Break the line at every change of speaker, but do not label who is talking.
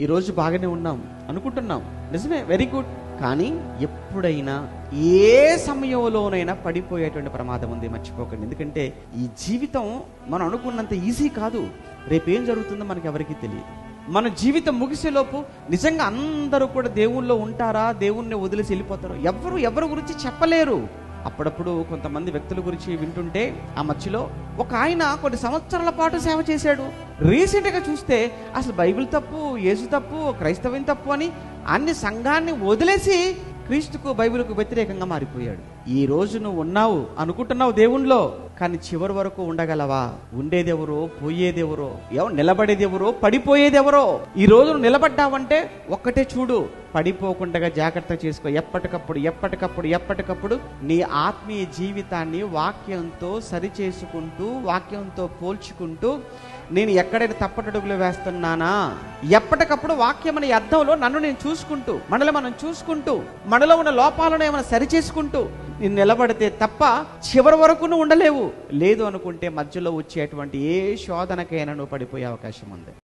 ఈ రోజు బాగానే ఉన్నాం అనుకుంటున్నాం. నిజమే వెరీ గుడ్ కానీ ఎప్పుడైనా ఏ సమయంలోనైనా పడిపోయేటువంటి ప్రమాదం ఉంది మర్చిపోకండి. ఎందుకంటే ఈ జీవితం మనం అనుకున్నంత ఈజీ కాదు. రేపేం జరుగుతుందో మనకి ఎవరికీ తెలియదు. మన జీవితం ముగిసేలోపు నిజంగా అందరూ కూడా దేవుళ్ళో ఉంటారా దేవుణ్ణి వదిలేసి వెళ్ళిపోతారు ఎవరు ఎవరి గురించి చెప్పలేరు. అప్పుడప్పుడు కొంతమంది వ్యక్తుల గురించి వింటుంటే ఆ మధ్యలో ఒక ఆయన కొన్ని సంవత్సరాల పాటు సేవ చేశాడు. రీసెంట్గా చూస్తే అసలు బైబిల్ తప్పు యేసు తప్పు క్రైస్తవం తప్పు అని అన్ని సంఘాన్ని వదిలేసి క్రీస్తుకు బైబిల్కు వ్యతిరేకంగా మారిపోయాడు. ఈ రోజు నువ్వు ఉన్నావు అనుకుంటున్నావు దేవుణ్ణిలో. కానీ చివరి వరకు ఉండగలవా? ఉండేదెవరో పోయేదెవరో ఎవరు నిలబడేదెవరో పడిపోయేదెవరో. ఈ రోజు నిలబడ్డావంటే ఒక్కటే చూడు. పడిపోకుండా జాగ్రత్త చేసుకో. ఎప్పటికప్పుడు ఎప్పటికప్పుడు ఎప్పటికప్పుడు నీ ఆత్మీయ జీవితాన్ని వాక్యంతో సరిచేసుకుంటూ వాక్యంతో పోల్చుకుంటూ నేను ఎక్కడైనా తప్పటడుగులు వేస్తున్నానా? ఎప్పటికప్పుడు వాక్యం అనే అర్థంలో నన్ను నేను చూసుకుంటూ మనలో మనం చూసుకుంటూ మనలో ఉన్న లోపాలను ఏమైనా సరిచేసుకుంటూ నేను నిలబడితే తప్ప చివరి వరకు నువ్వు ఉండలేవు. లేదు అనుకుంటే మధ్యలో వచ్చేటువంటి ఏ శోధనకైనా నువ్వు పడిపోయే అవకాశం ఉంది.